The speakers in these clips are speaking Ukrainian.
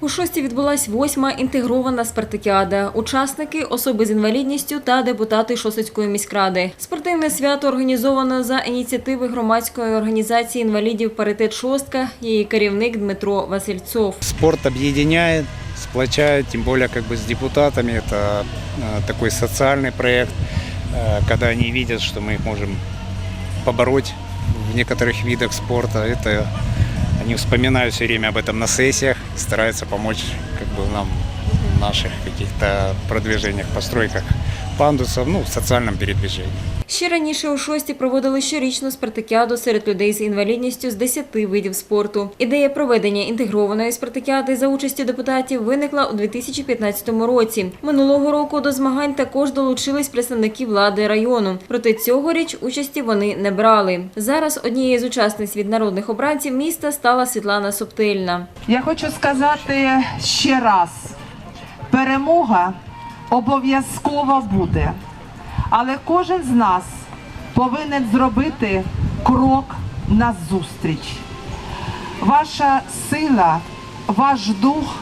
У шості відбулась восьма інтегрована спартакіада. Учасники особи з інвалідністю та депутати Шосицької міськради. Спортивне свято організовано за ініціативи громадської організації інвалідів Паритет Шостка. Її керівник Дмитро Васильцов. Спорт объединяет, сплочает, тем более как бы с депутатами. Это э, такой социальный проект, э, когда они видят, что мы их можем побороть в некоторых видах спорта. Это они вспоминают все время об этом на сессиях, стараются помочь как бы нам в наших каких-то продвижениях, постройках пандусов, ну, в социальном передвижении. Ще раніше у шості проводили щорічну спартакіаду серед людей з інвалідністю з 10 видів спорту. Ідея проведення інтегрованої спартакіади за участю депутатів виникла у 2015 році. Минулого року до змагань також долучились представники влади району. Проте цьогоріч участі вони не брали. Зараз однією з учасниць від народних обранців міста стала Світлана Соптильна. Я хочу сказати ще раз: перемога обов'язково буде. Але кожен з нас повинен зробити крок назустріч. Ваша сила, ваш дух,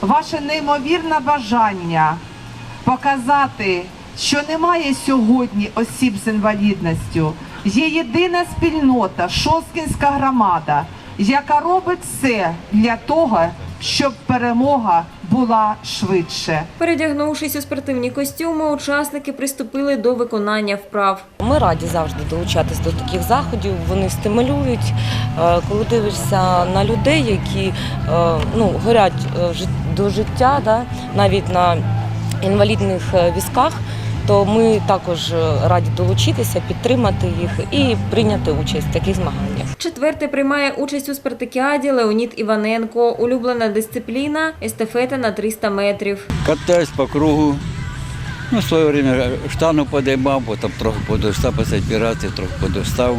ваше неймовірне бажання показати, що немає сьогодні осіб з інвалідністю. Є єдина спільнота, Шосткінська громада, яка робить все для того, щоб перемога була швидше. Передягнувшись у спортивні костюми, учасники приступили до виконання вправ. Ми раді завжди долучатись до таких заходів. Вони стимулюють. Е, Коли дивишся на людей, які е, ну, горять е, жит- до життя, да, навіть на інвалідних візках, то ми також е, раді долучитися, підтримати їх і прийняти участь в таких змаганнях. Четверте приймає участь у спартакіаді Леонід Іваненко. Улюблена дисципліна естафета на 300 метрів. Катаюсь по кругу. Ну, в своє время штангу подіймав, потім трохи подостав, після операції трохи подостав.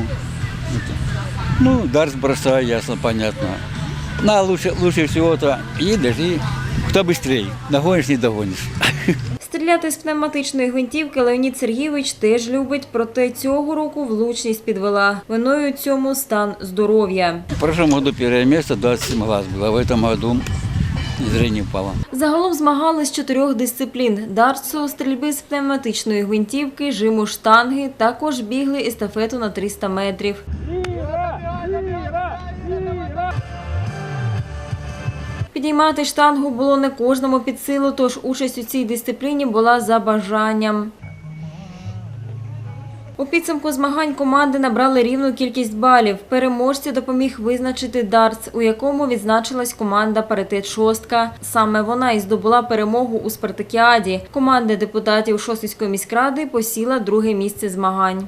Ну, дарс бросаю, ясно, понятно. На, лучше, лучше всего то їдеш і хто швидше, догониш, не догониш. Стріляти з пневматичної гвинтівки Леонід Сергійович теж любить, проте цього року влучність підвела. Виною цьому стан здоров'я. В прошлом году первое место, 27 глаз было, в этом году зрение упало. Загалом змагали з чотирьох дисциплін: дартсу, стрільби з пневматичної гвинтівки, жиму штанги. Також бігли естафету на 300 метрів. Підіймати штангу було не кожному під силу, тож участь у цій дисципліні була за бажанням. У підсумку змагань команди набрали рівну кількість балів. Переможця допоміг визначити дартс, у якому відзначилась команда Паритет Шостка. Саме вона і здобула перемогу у спартакіаді. Команда депутатів Шостицької міськради посіла друге місце змагань.